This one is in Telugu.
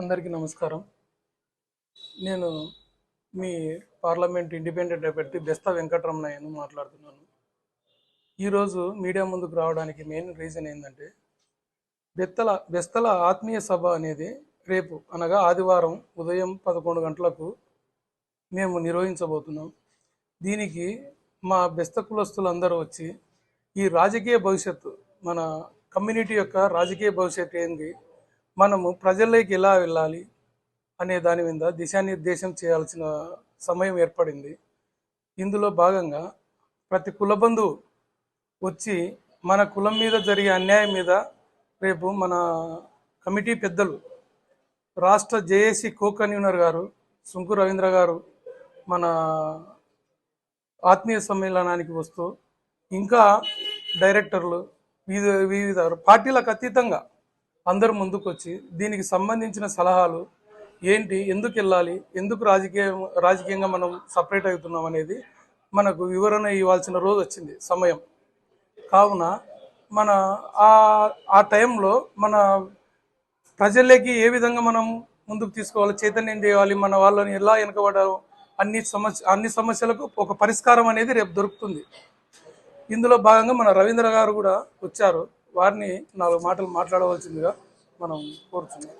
అందరికీ నమస్కారం. నేను మీ పార్లమెంట్ ఇండిపెండెంట్ అభ్యర్థి బెస్త వెంకటరమణయ్యను మాట్లాడుతున్నాను. ఈరోజు మీడియా ముందుకు రావడానికి మెయిన్ రీజన్ ఏంటంటే బెత్తల బెస్తల ఆత్మీయ సభ అనేది రేపు అనగా ఆదివారం ఉదయం పదకొండు గంటలకు మేము నిర్వహించబోతున్నాం. దీనికి మా బెస్త కులస్తులందరూ వచ్చి ఈ రాజకీయ భవిష్యత్తు మన కమ్యూనిటీ యొక్క రాజకీయ భవిష్యత్తు ఏంది మనము ప్రజల్లోకి ఎలా వెళ్ళాలి అనే దాని మీద దిశానిర్దేశం చేయాల్సిన సమయం ఏర్పడింది. ఇందులో భాగంగా ప్రతి కులబంధువు వచ్చి మన కులం మీద జరిగే అన్యాయం మీద రేపు మన కమిటీ పెద్దలు రాష్ట్ర జేఏసీ కో కన్వీనర్ గారు సుంకు రవీంద్ర గారు మన ఆత్మీయ సమ్మేళనానికి వస్తూ ఇంకా డైరెక్టర్లు వివిధ వివిధ పార్టీలకు అతీతంగా అందరు ముందుకు వచ్చి దీనికి సంబంధించిన సలహాలు ఏంటి ఎందుకు వెళ్ళాలి ఎందుకు రాజకీయ రాజకీయంగా మనం సపరేట్ అవుతున్నాం అనేది మనకు వివరణ ఇవ్వాల్సిన రోజు వచ్చింది సమయం. కావున మన ఆ ఆ టైంలో మన ప్రజలకి ఏ విధంగా మనం ముందుకు తీసుకోవాలి చైతన్యం చేయాలి మన వాళ్ళని ఎలా వెనకబడాలి అన్ని సమస్య అన్ని సమస్యలకు ఒక పరిష్కారం అనేది రేపు దొరుకుతుంది. ఇందులో భాగంగా మన రవీంద్ర గారు కూడా వచ్చారు. వారిని నాలుగు మాటలు మాట్లాడవలసిందిగా మనం కోరుతున్నాం